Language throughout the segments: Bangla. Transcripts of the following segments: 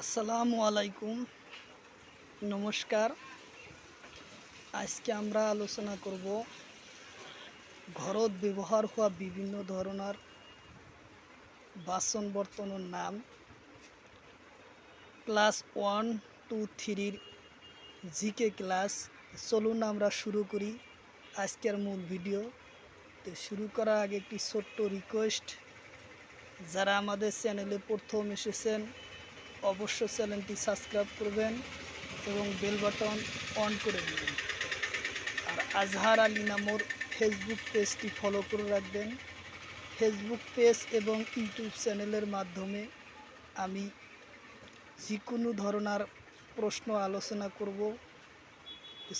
আসসালামু আলাইকুম। নমস্কার। আজকে আমরা আলোচনা করব ঘরত ব্যবহার হওয়া বিভিন্ন ধরনের বাসন বর্তনের নাম। ক্লাস ওয়ান, টু, থ্রির জিকে ক্লাস। চলুন আমরা শুরু করি আজকের মূল ভিডিও। তো শুরু করার আগে একটি ছোট্ট রিকোয়েস্ট যারা আমাদের চ্যানেলে প্রথম এসেছেন অবশ্য চ্যানেলটি সাবস্ক্রাইব করবেন এবং বেল বাটন অন করে দেবেন। আর আজহার আলী নামর ফেসবুক পেজটি ফলো করে রাখবেন। ফেসবুক পেজ এবং ইউটিউব চ্যানেলের মাধ্যমে আমি যে কোনো ধরনের প্রশ্ন আলোচনা করব।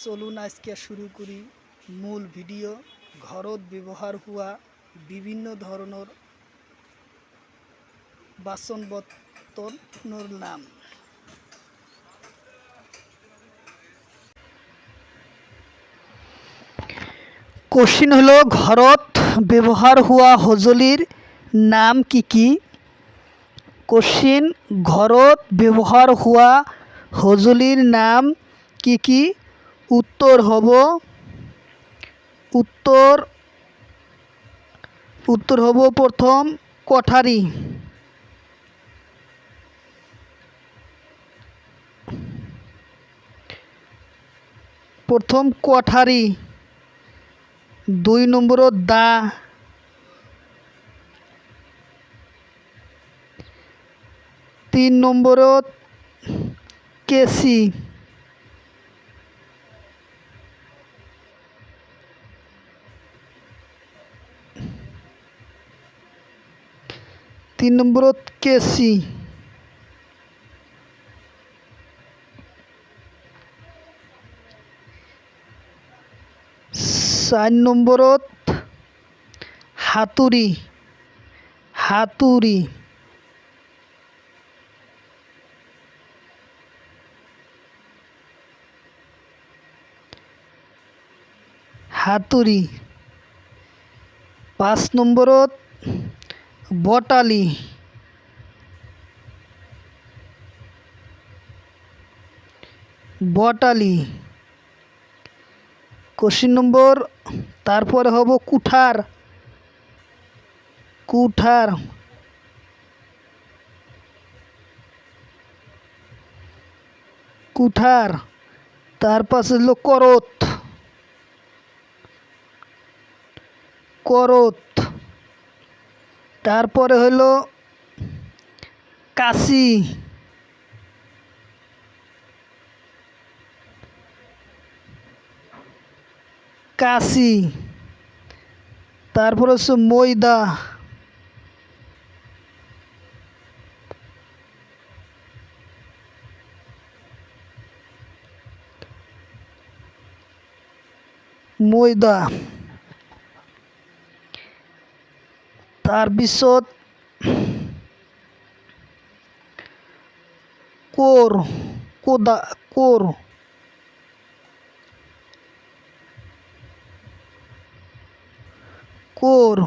চলুন আজকে শুরু করি মূল ভিডিও। ঘরত ব্যবহার হওয়া বিভিন্ন ধরনের বাসন বর্তনের নাম। কোশ্চিন হলো, ঘরত ব্যবহার হওয়া হজলির নাম কি কি? কোশ্চিন, ঘরত ব্যবহার হওয়া হজলির নাম কি কি? উত্তর হব, উত্তর উত্তর হব প্রথম কঠারি। প্রথম কঠারি দুই নম্বরত দা তিন নম্বরত কেসি। তিন নম্বরত কেসি। চার নম্বরত হাতুরি হাতুরি হাতুরি পাঁচ নম্বরত বটালি। বটালি। কোশ্চিন নম্বর তারপরে হব কুঠার। কুঠার। কুঠার। তার পাশে হলো করত। করত। তারপরে হলো কাশি। কাশি তারপর হচ্ছে ময়দা ময়দা তাৰপিছত কোৰ কোদা কোৰ। কোর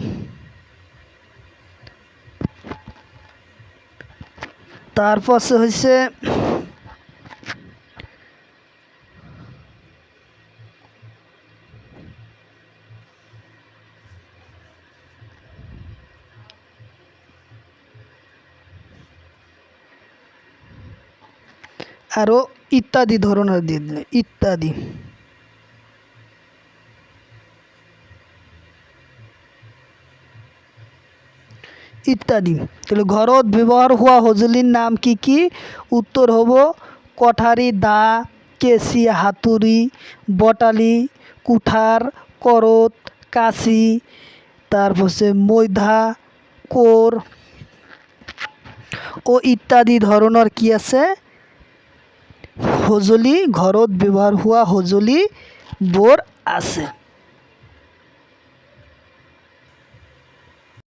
তার পাশে হয়েছে আরও ইত্যাদি ধরনের দিয়ে দিলে ইত্যাদি। ইত্যাদি। তাহলে ঘরত ব্যবহার হওয়া হজলির নাম কি কি? উত্তর হব কঠারি দা কেসি হাতুড়ি বটালি কুঠার করত কাশি তারপর হচ্ছে মৈধা কোর ও ইত্যাদি ধরনের কি আছে? সঁজুলি, ঘৰত ব্যৱহাৰ হোৱা সঁজুলি বোৰ আছে।